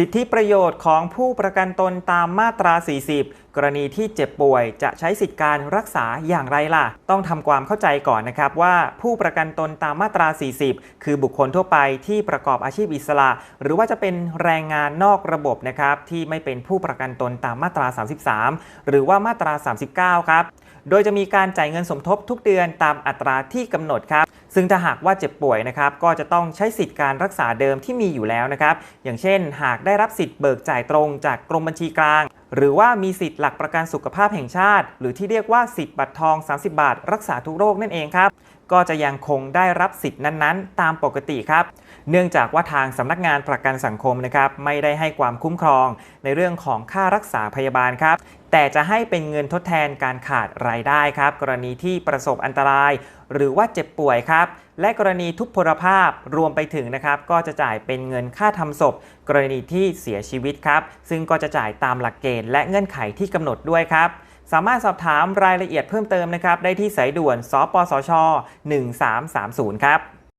สิทธิประโยชน์ของผู้ประกันตนตามมาตรา 40 กรณีที่เจ็บป่วยจะใช้สิทธิการรักษาอย่างไรล่ะ ต้องทำความเข้าใจก่อนนะครับว่าผู้ประกันตนตามมาตรา 40 คือบุคคลทั่วไปที่ประกอบอาชีพอิสระ หรือว่าจะเป็นแรงงานนอกระบบนะครับที่ไม่เป็นผู้ประกันตนตามมาตรา 33 หรือว่ามาตรา 39 ครับ โดยจะมีการจ่ายเงินสมทบทุกเดือนตามอัตราที่กำหนดครับ ซึ่งถ้าหากว่าเจ็บป่วยนะครับ ก็จะต้องใช้สิทธิการรักษาเดิมที่มีอยู่แล้วนะครับ อย่างเช่น หากได้รับสิทธิ์เบิกจ่ายตรงจากกรมบัญชีกลางหรือว่ามีสิทธิ์หลักประกันสุขภาพแห่งชาติ หรือที่เรียกว่าสิทธิ์บัตรทอง 30 บาท รักษาทุกโรคนั่นเองครับ ก็จะยังคงได้รับสิทธิ์นั้นๆ ตามปกติครับ เนื่องจากว่าทางสำนักงานประกันสังคมนะครับไม่ได้ให้ความคุ้มครอง ในเรื่องของค่ารักษาพยาบาลครับแต่จะให้เป็นเงินทดแทนการขาดรายได้ครับ กรณีที่ประสบอันตรายหรือว่าเจ็บป่วยครับ และกรณีทุพพลภาพรวมไปถึงนะครับ ก็จะจ่ายเป็นเงินค่าทำศพ กรณีที่เสียชีวิตครับ ซึ่งก็จะจ่ายตามหลักเกณฑ์และเงื่อนไขที่กำหนดด้วยครับสามารถสอบถามรายละเอียดเพิ่มเติมนะครับ ได้ที่สายด่วน สปสช 1330 ครับ